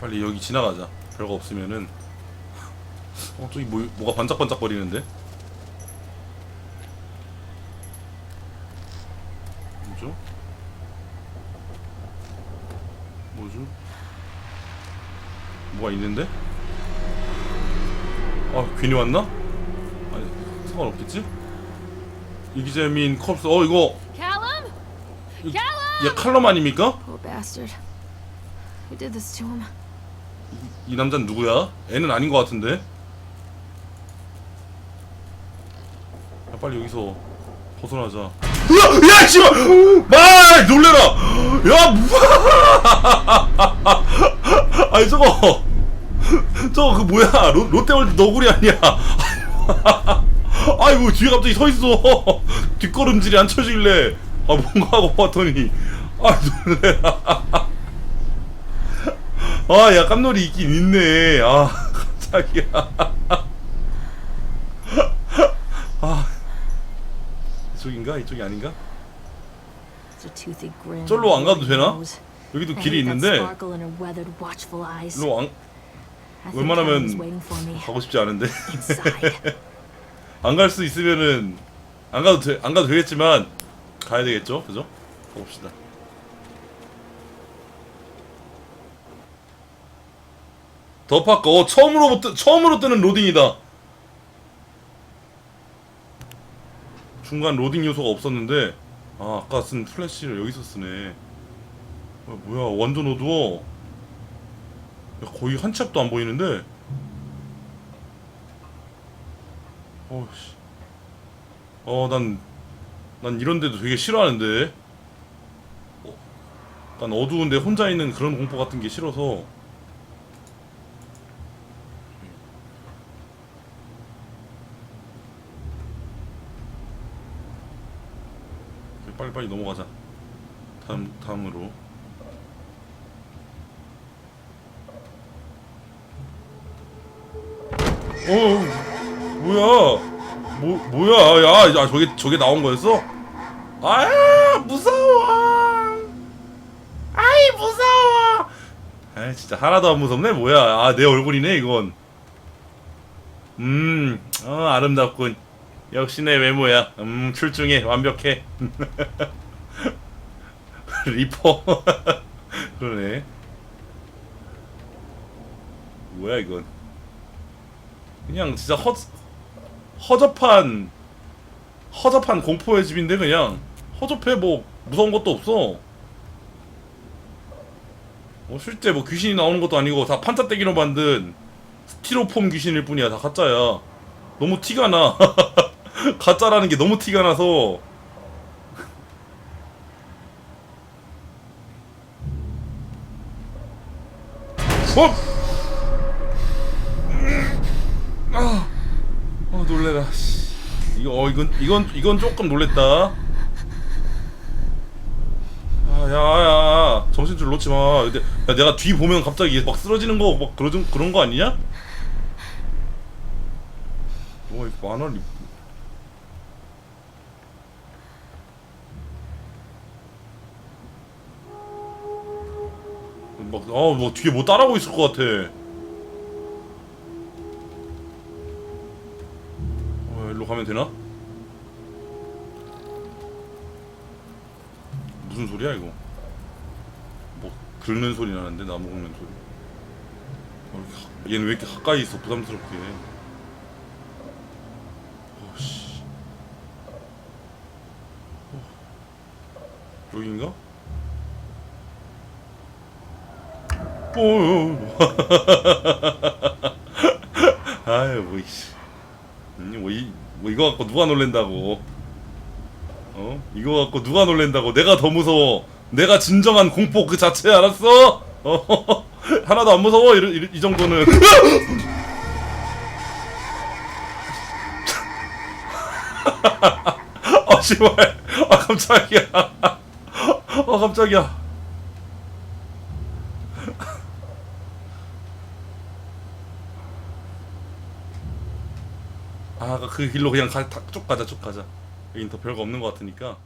빨리 여기 지나가자. 별거 없으면은 어 저기 뭐 뭐가 반짝반짝 거리는데? 뭐죠? 뭐죠? 뭐가 있는데? 아 괜히 왔나? 아니 상관없겠지? 이기재민 컵스 어 이거! 얘 칼럼 아닙니까? Poor bastard. Who did this to him? 이 남자는 누구야? 애는 아닌 것 같은데? 야, 빨리 여기서 벗어나자. 으아! 야, 씨발! 마! 놀래라! 야, 뭐- 아니, 저거. 저거, 그, 뭐야. 로, 롯데월드 너구리 아니야. 아이, 뭐, 뒤에 갑자기 서 있어. 뒷걸음질이 안 쳐질래. 아, 뭔가 하고 봤더니. 아, 놀래라. 아, 야, 깜놀이 있긴 있네. 아, 깜짝이야. 아, 이쪽인가? 이쪽이 아닌가? 저기로 안 가도 되나? 여기도 길이 있는데. 일로 안 웬만하면 가고 싶지 않은데. 안 갈 수 있으면은 안 가도 돼, 안 가도 되겠지만 가야 되겠죠, 그죠? 가봅시다. 더 파크, 어 처음으로 뜨, 처음으로 뜨는 로딩이다. 중간 로딩 요소가 없었는데 아 아까 쓴 플래시를 여기서 쓰네. 어, 뭐야 완전 어두워. 야, 거의 한 치 앞도 안 보이는데. 어씨. 어, 난, 난 이런 데도 되게 싫어하는데. 어, 난 어두운데 혼자 있는 그런 공포 같은 게 싫어서. 빨리빨리 넘어가자. 다음, 다음으로. 어, 뭐야? 뭐 뭐야? 야, 야 저게 저게 나온 거였어? 아 무서워. 아이 무서워. 아 진짜 하나도 안 무섭네 뭐야? 아 내 얼굴이네 이건. 음, 어 아름답군. 역시 내 외모야. 음 출중해 완벽해. 리퍼. 그러네. 뭐야 이건? 그냥 진짜 허 허접한 허접한 공포의 집인데 그냥 허접해 뭐 무서운 것도 없어. 뭐 실제 뭐 귀신이 나오는 것도 아니고 다 판자떼기로 만든 스티로폼 귀신일 뿐이야 다 가짜야. 너무 티가 나. 가짜라는 게 너무 티가 나서. 어? 아, 어 놀래라. 씨. 이거 어 이건 이건 이건 조금 놀랬다. 아, 야야야 정신줄 놓지 마. 근데 야, 내가 뒤 보면 갑자기 막 쓰러지는 거 막 그런 그런 거 아니냐? 뭐 이거 만원 막 어 뭐 뒤에 뭐 따라오고 있을 것 같아. 어, 일로 가면 되나? 무슨 소리야 이거? 뭐 긁는 소리 나는데 나무 긁는 소리. 어, 이렇게 가- 얘는 왜 이렇게 가까이 있어 부담스럽게? 어씨. 어. 여기인가? 어. 아유 뭐 이씨. 음, 뭐, 이, 뭐 이거 갖고 누가 놀랜다고 어? 이거 갖고 누가 놀랜다고 내가 더 무서워 내가 진정한 공포 그 자체 알았어? 어? 하나도 안 무서워 이, 이, 이 정도는 아 씨발 아 깜짝이야 아 깜짝이야 아, 그 길로 그냥 가, 다- 쭉 가자, 쭉 가자. 여긴 더 별거 없는 것 같으니까.